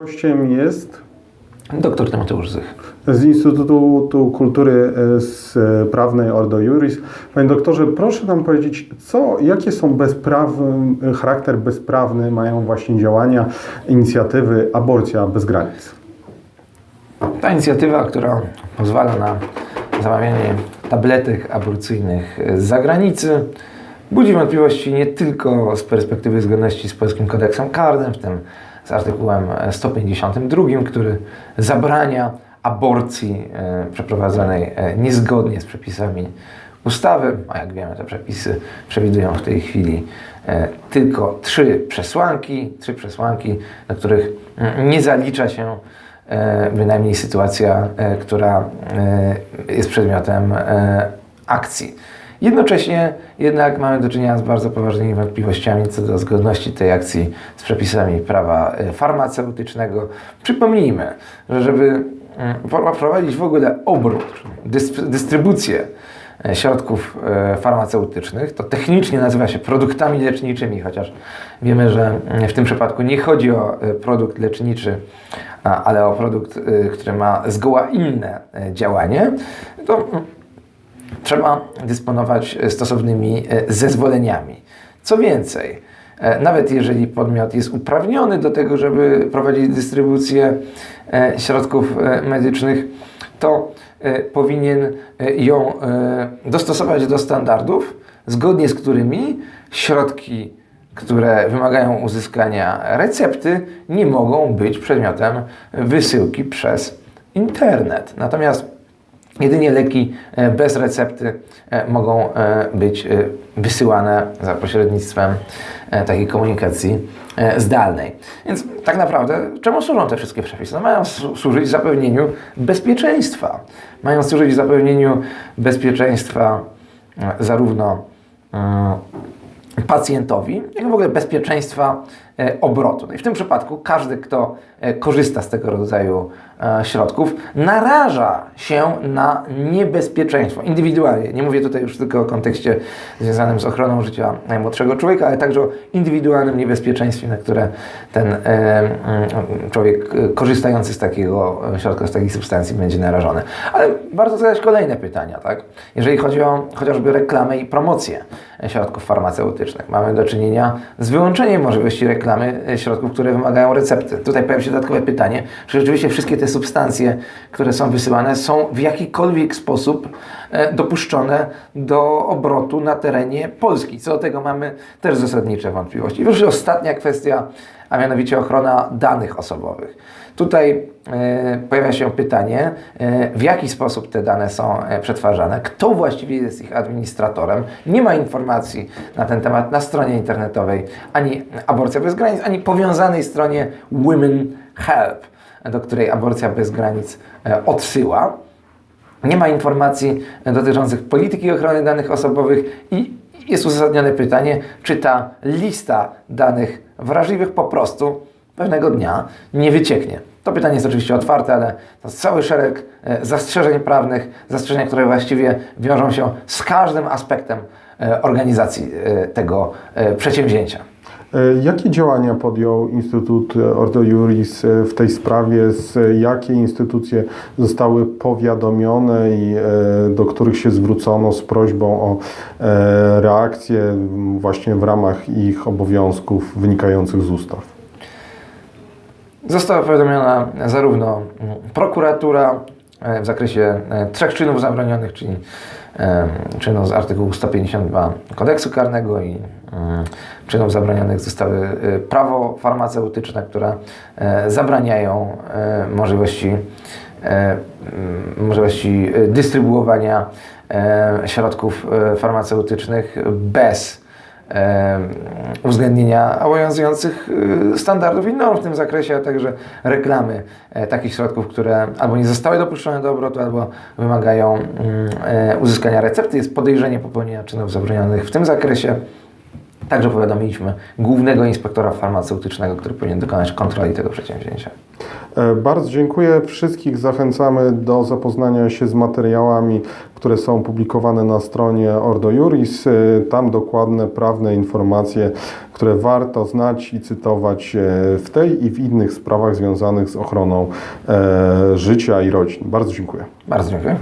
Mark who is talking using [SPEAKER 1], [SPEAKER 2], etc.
[SPEAKER 1] Gościem jest
[SPEAKER 2] Doktor Tymateusz Zych.
[SPEAKER 1] z Instytutu Kultury e, e, Prawnej Ordo Juris. Panie doktorze, proszę nam powiedzieć, co, jakie są bezprawny, charakter bezprawny mają właśnie działania inicjatywy Aborcja bez granic?
[SPEAKER 2] Ta inicjatywa, która pozwala na zamawianie tabletek aborcyjnych z zagranicy, budzi wątpliwości nie tylko z perspektywy zgodności z polskim kodeksem karnym, w tym z artykułem 152, który zabrania aborcji e, przeprowadzonej e, niezgodnie z przepisami ustawy, a jak wiemy te przepisy przewidują w tej chwili e, tylko trzy przesłanki, trzy przesłanki, do których mm, nie zalicza się e, bynajmniej sytuacja, e, która e, jest przedmiotem e, akcji. Jednocześnie jednak mamy do czynienia z bardzo poważnymi wątpliwościami co do zgodności tej akcji z przepisami prawa e, farmaceutycznego. Przypomnijmy, że żeby mm, wprowadzić w ogóle obrót, dys- dystrybucję e, środków e, farmaceutycznych. To technicznie nazywa się produktami leczniczymi, chociaż wiemy, że mm, w tym przypadku nie chodzi o produkt leczniczy, ale o produkt, który ma zgoła inne działanie. To mm, trzeba dysponować e, stosownymi e, zezwoleniami. Co więcej, e, nawet jeżeli podmiot jest uprawniony do tego, żeby prowadzić dystrybucję środków medycznych, to powinien ją dostosować do standardów, zgodnie z którymi środki, które wymagają uzyskania recepty, nie mogą być przedmiotem wysyłki przez internet. Natomiast Jedynie leki e, bez recepty e, mogą e, być wysyłane za pośrednictwem takiej komunikacji zdalnej. Więc tak naprawdę czemu służą te wszystkie przepisy? No mają służyć zapewnieniu bezpieczeństwa. Mają służyć zapewnieniu bezpieczeństwa zarówno pacjentowi, jak i w ogóle bezpieczeństwa obrotu. No i w tym przypadku każdy, kto e, korzysta z tego rodzaju e, środków, naraża się na niebezpieczeństwo indywidualnie. Nie mówię tutaj już tylko o kontekście związanym z ochroną życia najmłodszego człowieka, ale także o indywidualnym niebezpieczeństwie, na które ten e, mm, człowiek e, korzystający z takiego e, środka, z takiej substancji będzie narażony. Ale warto zadać kolejne pytania, tak? Jeżeli chodzi o chociażby reklamę i promocję e, środków farmaceutycznych, mamy do czynienia z wyłączeniem możliwości reklamy e, środków, które wymagają recepty. Tutaj pojawia się dodatkowe pytanie, czy rzeczywiście wszystkie te substancje, które są wysyłane, są w jakikolwiek sposób e, dopuszczone do obrotu na terenie Polski. Co do tego mamy też zasadnicze wątpliwości. I wreszcie ostatnia kwestia, a mianowicie ochrona danych osobowych. Tutaj e, pojawia się pytanie, e, w jaki sposób te dane są e, przetwarzane, kto właściwie jest ich administratorem. Nie ma informacji na ten temat na stronie internetowej ani Aborcja Bez Granic, ani powiązanej stronie Women Help, do której Aborcja Bez Granic odsyła. Nie ma informacji dotyczących polityki ochrony danych osobowych i jest uzasadnione pytanie, czy ta lista danych wrażliwych po prostu pewnego dnia nie wycieknie. To pytanie jest oczywiście otwarte, ale to jest cały szereg e, zastrzeżeń prawnych, zastrzeżeń, które właściwie wiążą się z każdym aspektem e, organizacji e, tego przedsięwzięcia.
[SPEAKER 1] E, Jakie działania podjął Instytut Ordo Juris e, w tej sprawie? Z jakie instytucje zostały powiadomione i e, do których się zwrócono z prośbą o e, reakcję właśnie w ramach ich obowiązków wynikających z ustaw?
[SPEAKER 2] Została powiadomiona zarówno prokuratura e, w zakresie e, trzech czynów zabronionych, czyli e, czynów z artykułu 152 kodeksu karnego i mm, czynów zabronionych z ustawy e, prawo farmaceutyczne, które e, zabraniają e, możliwości, e, możliwości e, dystrybuowania e, środków e, farmaceutycznych bez e, uwzględnienia obowiązujących e, standardów i norm w tym zakresie, a także reklamy e, takich środków, które albo nie zostały dopuszczone do obrotu, albo wymagają mm, e, uzyskania recepty. Jest podejrzenie popełnienia czynów zabronionych w tym zakresie. Także powiadomiliśmy głównego inspektora farmaceutycznego, który powinien dokonać kontroli tego przedsięwzięcia.
[SPEAKER 1] E, Bardzo dziękuję. Wszystkich zachęcamy do zapoznania się z materiałami, które są publikowane na stronie Ordo Juris. E, Tam dokładne prawne informacje, które warto znać i cytować e, w tej i w innych sprawach związanych z ochroną życia i rodzin. Bardzo dziękuję.
[SPEAKER 2] Bardzo dziękuję.